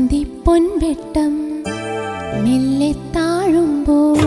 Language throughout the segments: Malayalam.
അന്തിപ്പൊൻവെട്ടം മെല്ലെ താഴുമ്പോൾ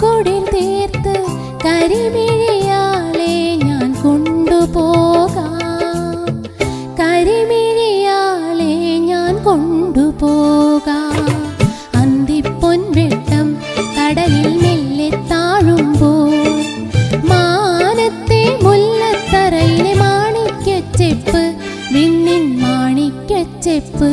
പൂക്കുടിൽ തീർത്ത് കരിമിഴിയാളെ ഞാൻ കൊണ്ടുപോകാം. കരിമിഴിയാളെ ഞാൻ കൊണ്ടുപോകാം. അന്തിപ്പൊൻവെട്ടം കടലിൽ മെല്ലെ താഴുമ്പോൾ മാനത്തെ മുല്ലത്തറയിലെ മാണിക്കച്ചെപ്പ് വിണ്ണിൻ മാണിക്കച്ചെപ്പ്